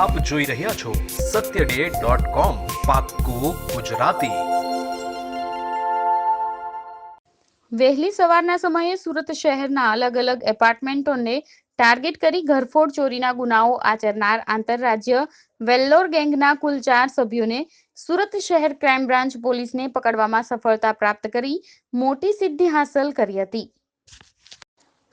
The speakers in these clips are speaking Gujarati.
આપ જોઈ રહ્યા છો સત્ય ડે ગુજરાતી. વહેલી સવારના સમયે સુરત શહેરના અલગ અલગ એપાર્ટમેન્ટોને ટાર્ગેટ કરી ઘરફોડ ચોરીના ગુનાઓ આચરનાર આંતરરાજ્ય વેલ્લોર ગેંગના કુલ ચાર સભ્યોને સુરત શહેર ક્રાઇમ બ્રાન્ચ પોલીસને પકડવામાં સફળતા પ્રાપ્ત કરી મોટી સિદ્ધિ હાંસલ કરી હતી.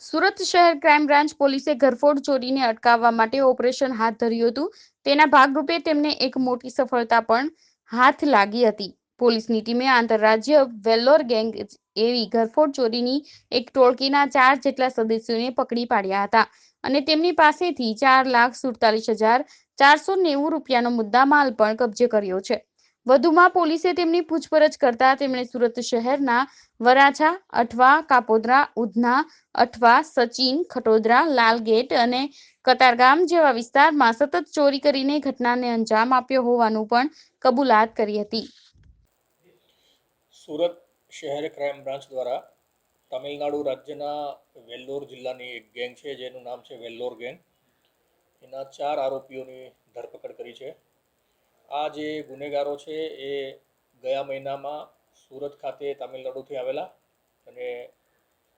સુરત શહેર ક્રાઇમ બ્રાન્ચ પોલીસે ઘરફોડ ચોરીને અટકાવવા માટે ઓપરેશન હાથ ધર્યું હતું. તેના ભાગરૂપે તેમને એક મોટી સફળતા પણ હાથ લાગી હતી. પોલીસની ટીમે આંતરરાજ્ય વેલ્લોર ગેંગ એવી ઘરફોડ ચોરીની એક ટોળકીના ચાર જેટલા સદસ્યોને પકડી પાડ્યા હતા અને તેમની પાસેથી ચાર લાખ સુડતાલીસ હજાર ચારસો નેવું રૂપિયાનો મુદ્દામાલ પણ કબજે કર્યો છે. વધુમાં પોલીસે તેમની પૂછપરછ કરતા તેમણે સુરત શહેરના વરાછા, અઠવા, કાપોદ્રા, ઉધના, અઠવા, સચિન, ખટોદરા, લાલગેટ અને કતારગામ જેવા વિસ્તારમાં સતત ચોરી કરીને ઘટનાને અંજામ આપ્યો હોવાનું પણ કબૂલાત કરી હતી. સુરત શહેર ક્રાઇમ બ્રાન્ચ દ્વારા તમિલનાડુ રાજ્યના વેલ્લોર જિલ્લાની એક ગેંગ છે, જેનું નામ છે વેલ્લોર ગેંગ. એના ચાર આરોપીઓની ધરપકડ કરી છે. આ જે ગુનેગારો છે એ ગયા મહિનામાં સુરત ખાતે તમિલનાડુથી આવેલા અને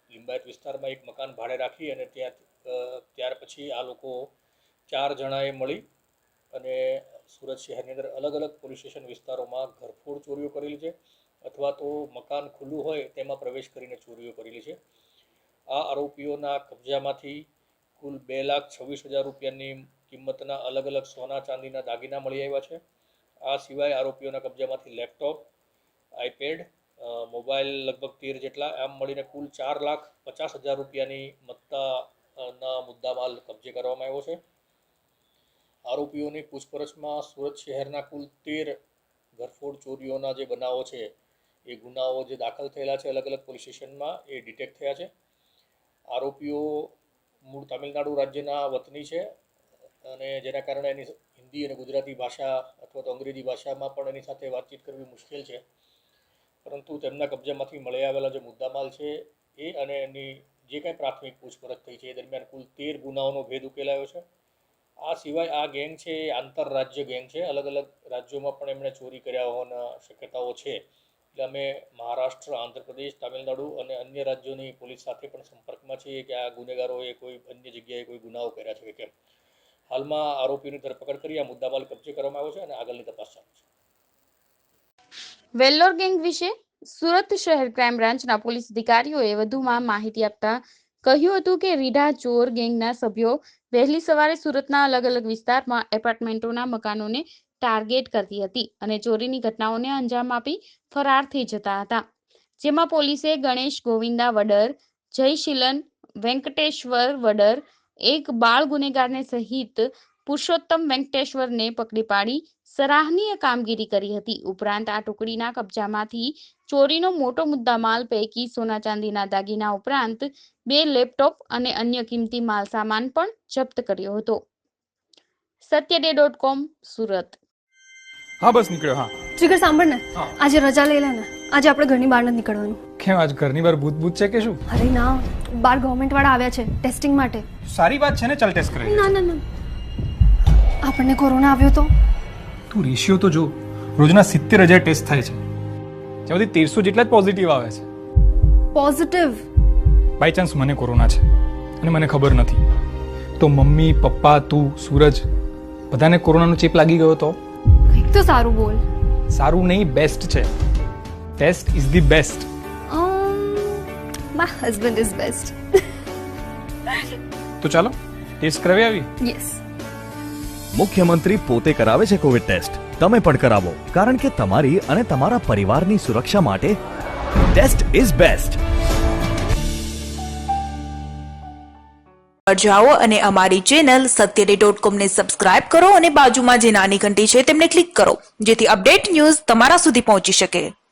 લિંબાયત વિસ્તારમાં એક મકાન ભાડે રાખી અને ત્યાં ત્યાર પછી આ લોકો ચાર જણાએ મળી અને સુરત શહેરની અંદર અલગ અલગ પોલીસ સ્ટેશન વિસ્તારોમાં ઘરફોડ ચોરીઓ કરેલી છે અથવા તો મકાન ખુલ્લું હોય તેમાં પ્રવેશ કરીને ચોરીઓ કરેલી છે. આ આરોપીઓના કબજામાંથી કુલ બે લાખ છવ્વીસ હજાર રૂપિયાની કિંમતના અલગ અલગ સોના ચાંદીના દાગીના મળી આવ્યા છે. આ સિવાય આરોપીઓના કબજામાંથી લેપટોપ, આઈપેડ મોબાઈલ લગભગ તેર જેટલા, આમ મળીને કુલ ચાર લાખ પચાસ હજાર રૂપિયાની મત્તાના મુદ્દામાલ કબજે કરવામાં આવ્યો છે. આરોપીઓની પૂછપરછમાં સુરત શહેરના કુલ તેર ઘરફોડ ચોરીઓના જે બનાવો છે, એ ગુનાઓ જે દાખલ થયેલા છે અલગ અલગ પોલીસ સ્ટેશનમાં, એ ડિટેક્ટ થયા છે. આરોપીઓ મૂળ તમિલનાડુ રાજ્યના વતની છે અને જેના કારણે એની હિન્દી અને ગુજરાતી ભાષા અથવા તો અંગ્રેજી ભાષામાં પણ એની સાથે વાતચીત કરવી મુશ્કેલ છે. પરંતુ તેમના કબજામાંથી મળી આવેલા જે મુદ્દામાલ છે એ અને એની જે કાંઈ પ્રાથમિક પૂછપરછ થઈ છે એ દરમિયાન કુલ તેર ગુનાઓનો ભેદ ઉકેલાયો છે. આ સિવાય આ ગેંગ છે એ આંતરરાજ્ય ગેંગ છે. અલગ અલગ રાજ્યોમાં પણ એમણે ચોરી કર્યા હોવાના શક્યતાઓ છે. એટલે અમે મહારાષ્ટ્ર, આંધ્રપ્રદેશ, તામિલનાડુ અને અન્ય રાજ્યોની પોલીસ સાથે પણ સંપર્કમાં છીએ કે આ ગુનેગારોએ કોઈ અન્ય જગ્યાએ કોઈ ગુનાઓ કર્યા છે કે કેમ. હાલમાં આરોપીની ધરપકડ કરી આ મુદ્દામાલ કબજે કરવામાં આવ્યો છે અને આગળની તપાસ ચાલુ છે. વેલ્લોર ગેંગ વિશે સુરત શહેર ક્રાઇમ બ્રાન્ચના પોલીસ અધિકારીઓએ વધુમાં માહિતી આપતા કહ્યું હતું કે રીઢા ચોર ગેંગના સભ્યો વહેલી સવારે સુરતના અલગ અલગ વિસ્તારમાં એપાર્ટમેન્ટોના મકાનોને ટાર્ગેટ કરતી હતી અને ચોરીની ઘટનાઓને અંજામ આપી ફરાર થઈ જતા હતા. જેમાં પોલીસે ગણેશ ગોવિંદા વડર, જયશીલન, વેંકટેશ્વર વડર એક બાળ ગુનેગારને સહિત પુરુષોત્તમ વેંકટેશ્વરને પકડી પાડી સરાહનીય કામગીરી કરી હતી. ઉપરાંત આ ટુકડીના કબજામાંથી ચોરીનો મોટો મુદ્દામાલ પૈકી સોના ચાંદીના દાગીના ઉપરાંત બે લેપટોપ અને અન્ય કિંમતી માલ સામાન પણ જપ્ત કર્યો હતો. સત્યડે ડોટ કોમ સુરત. હા બસ નીકળ્યો હા. જીગર સાંભળ ને. આજે રજા લઈ લે ને. આજે આપણે ઘરની બહાર નથી નીકળવાનું. કેમ આજ ઘરની બહાર ભૂત ભૂત છે કે શું? અરે ના બાર ગવર્મેન્ટ વાળા આવ્યા છે ટેસ્ટિંગ માટે. સારી વાત છે ને ચાલ ટેસ્ટ કરાવી ના ના ના. આપણને કોરોના આવ્યો તો? તું રેશિયો તો જો રોજના સિત્તેર હજાર ટેસ્ટ થાય છે. જેમાંથી તેરસો જેટલા જ પોઝિટિવ આવે છે. પોઝિટિવ બાય ચાન્સ મને કોરોના છે અને મને ખબર નથી. તો મમ્મી પપ્પા તું સૂરજ બધાને કોરોનાનો ચેપ લાગી ગયો તો? કંઈક તો સારું બોલ. સારું નહીં બેસ્ટ છે. Taste is the best my husband is best તો ચાલો ટેસ્ટ કરાવી આવી? યસ મુખ્યમંત્રી પોતે કરાવે છે કોવિડ ટેસ્ટ તમે પણ કરાવો કારણ કે તમારી અને તમારા પરિવારની સુરક્ષા માટે ટેસ્ટ ઇઝ બેસ્ટ જાઓ અને અમારી ચેનલ સત્યરે ડોટ કોમને સબસ્ક્રાઇબ કરો અને બાજુમાં જે નાની ઘંટી છે તેમને ક્લિક કરો જેથી અપડેટ ન્યૂઝ તમારા સુધી પહોંચી શકે.